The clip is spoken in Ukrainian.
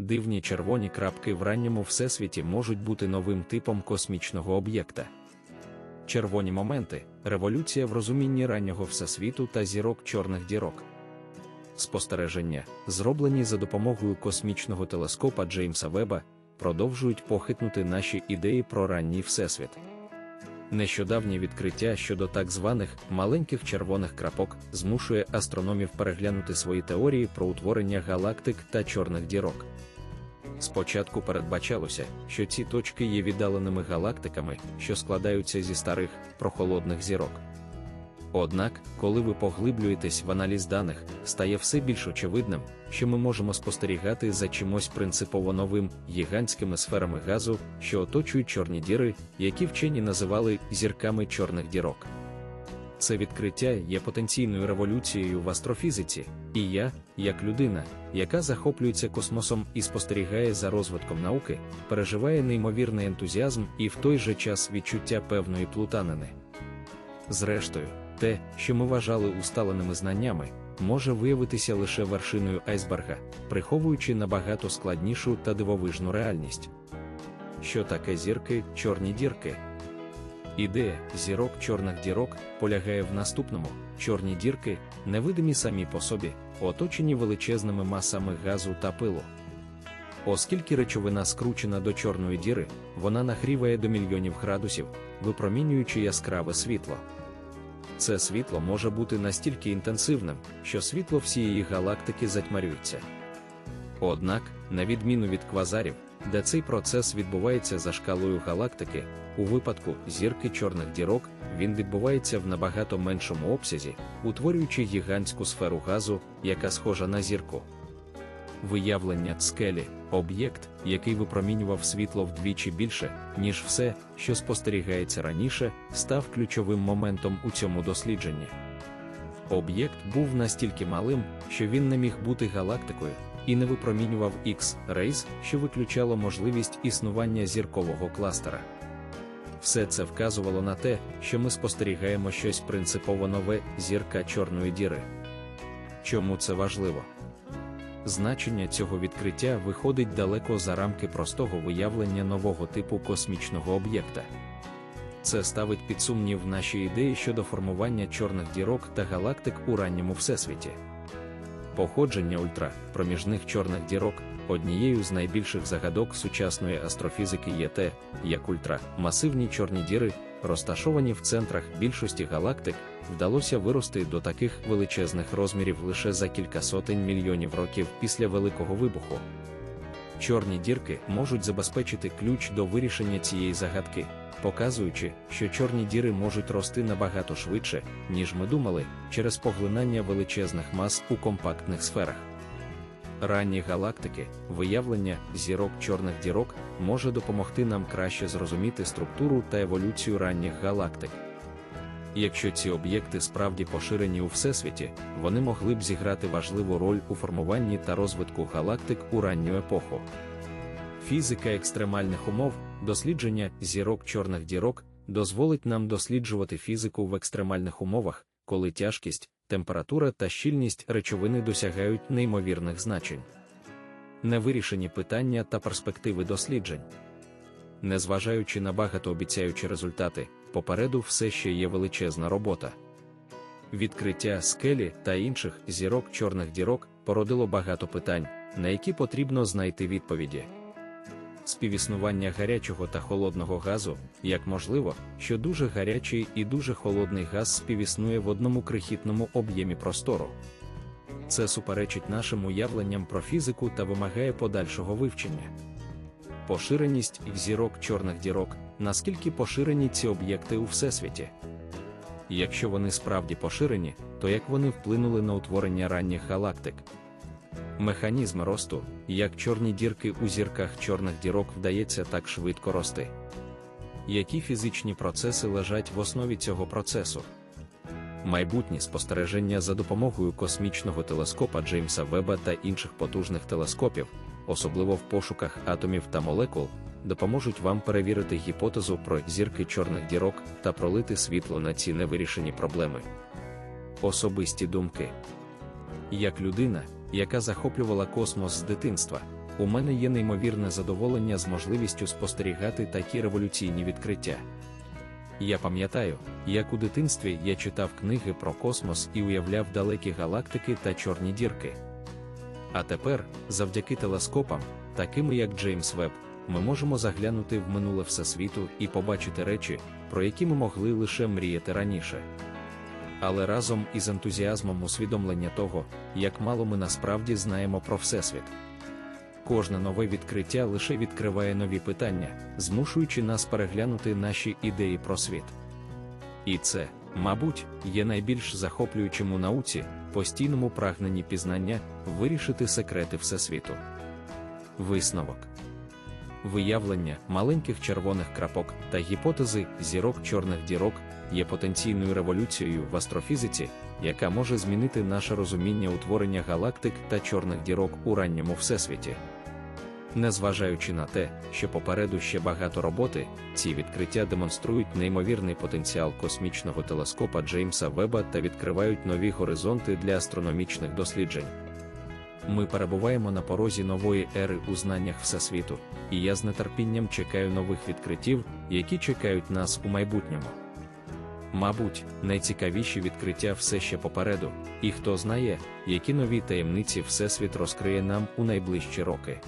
Дивні червоні крапки в ранньому всесвіті можуть бути новим типом космічного об'єкта. Червоні моменти революція в розумінні раннього всесвіту та зірок чорних дірок. Спостереження, зроблені за допомогою космічного телескопа Джеймса Веба, продовжують похитнути наші ідеї про ранній всесвіт. Нещодавнє відкриття щодо так званих маленьких червоних крапок змушує астрономів переглянути свої теорії про утворення галактик та чорних дірок. Спочатку передбачалося, що ці точки є віддаленими галактиками, що складаються зі старих прохолодних зірок. Однак, коли ви поглиблюєтесь в аналіз даних, стає все більш очевидним, що ми можемо спостерігати за чимось принципово новим гігантськими сферами газу, що оточують чорні діри, які вчені називали зірками чорних дірок. Це відкриття є потенційною революцією в астрофізиці, і я, як людина, яка захоплюється космосом і спостерігає за розвитком науки, переживає неймовірний ентузіазм і в той же час відчуття певної плутанини. Зрештою, те, що ми вважали усталеними знаннями, може виявитися лише вершиною айсберга, приховуючи набагато складнішу та дивовижну реальність. Що таке зірки, чорні дірки? Ідея зірок чорних дірок полягає в наступному: чорні дірки, невидимі самі по собі, оточені величезними масами газу та пилу. Оскільки речовина скручена до чорної діри, вона нагріває до мільйонів градусів, випромінюючи яскраве світло. Це світло може бути настільки інтенсивним, що світло всієї галактики затьмарюється. Однак, на відміну від квазарів, де цей процес відбувається за шкалою галактики, у випадку зірки чорних дірок він відбувається в набагато меншому обсязі, утворюючи гігантську сферу газу, яка схожа на зірку. Виявлення скелі об'єкт, який випромінював світло вдвічі більше, ніж все, що спостерігається раніше, став ключовим моментом у цьому дослідженні. Об'єкт був настільки малим, що він не міг бути галактикою, і не випромінював X-рейс, що виключало можливість існування зіркового кластера. Все це вказувало на те, що ми спостерігаємо щось принципово нове зірка Чорної діри. Чому це важливо? Значення цього відкриття виходить далеко за рамки простого виявлення нового типу космічного об'єкта. Це ставить під сумнів наші ідеї щодо формування чорних дірок та галактик у ранньому всесвіті. Походження ультра-проміжних чорних дірок однією з найбільших загадок сучасної астрофізики є те, як ультрамасивні чорні діри, розташовані в центрах більшості галактик, вдалося вирости до таких величезних розмірів лише за кілька сотень мільйонів років після Великого вибуху. Чорні дірки можуть забезпечити ключ до вирішення цієї загадки, показуючи, що чорні діри можуть рости набагато швидше, ніж ми думали, через поглинання величезних мас у компактних сферах. Ранні галактики, виявлення зірок чорних дірок може допомогти нам краще зрозуміти структуру та еволюцію ранніх галактик. Якщо ці об'єкти справді поширені у всесвіті, вони могли б зіграти важливу роль у формуванні та розвитку галактик у ранню епоху. Фізика екстремальних умов, дослідження зірок чорних дірок дозволить нам досліджувати фізику в екстремальних умовах, коли тяжкість, температура та щільність речовини досягають неймовірних значень. Невирішені питання та перспективи досліджень. Незважаючи на багатообіцяючі результати, попереду все ще є величезна робота. Відкриття скелі та інших зірок чорних дірок породило багато питань, на які потрібно знайти відповіді. Співіснування гарячого та холодного газу, як можливо, що дуже гарячий і дуже холодний газ співіснує в одному крихітному об'ємі простору. Це суперечить нашим уявленням про фізику та вимагає подальшого вивчення. Поширеність зірок чорних дірок, наскільки поширені ці об'єкти у всесвіті. Якщо вони справді поширені, то як вони вплинули на утворення ранніх галактик? Механізм росту, як чорні дірки у зірках чорних дірок вдається так швидко рости. Які фізичні процеси лежать в основі цього процесу? Майбутні спостереження за допомогою космічного телескопа Джеймса Веба та інших потужних телескопів, особливо в пошуках атомів та молекул, допоможуть вам перевірити гіпотезу про зірки чорних дірок та пролити світло на ці невирішені проблеми. Особисті думки. Як людина, яка захоплювала космос з дитинства, у мене є неймовірне задоволення з можливістю спостерігати такі революційні відкриття. Я пам'ятаю, як у дитинстві я читав книги про космос і уявляв далекі галактики та чорні дірки. А тепер, завдяки телескопам, такими як Джеймс Веб, ми можемо заглянути в минуле Всесвіту і побачити речі, про які ми могли лише мріяти раніше. Але разом із ентузіазмом усвідомлення того, як мало ми насправді знаємо про Всесвіт. Кожне нове відкриття лише відкриває нові питання, змушуючи нас переглянути наші ідеї про світ. І це, мабуть, є найбільш захоплюючим у науці, постійному прагненні пізнання, вирішити секрети Всесвіту. Висновок виявлення маленьких червоних крапок та гіпотези зірок чорних дірок є потенційною революцією в астрофізиці, яка може змінити наше розуміння утворення галактик та чорних дірок у ранньому всесвіті. Незважаючи на те, що попереду ще багато роботи, ці відкриття демонструють неймовірний потенціал космічного телескопа Джеймса Веба та відкривають нові горизонти для астрономічних досліджень. Ми перебуваємо на порозі нової ери у знаннях Всесвіту, і я з нетерпінням чекаю нових відкриттів, які чекають нас у майбутньому. Мабуть, найцікавіші відкриття все ще попереду, і хто знає, які нові таємниці Всесвіт розкриє нам у найближчі роки.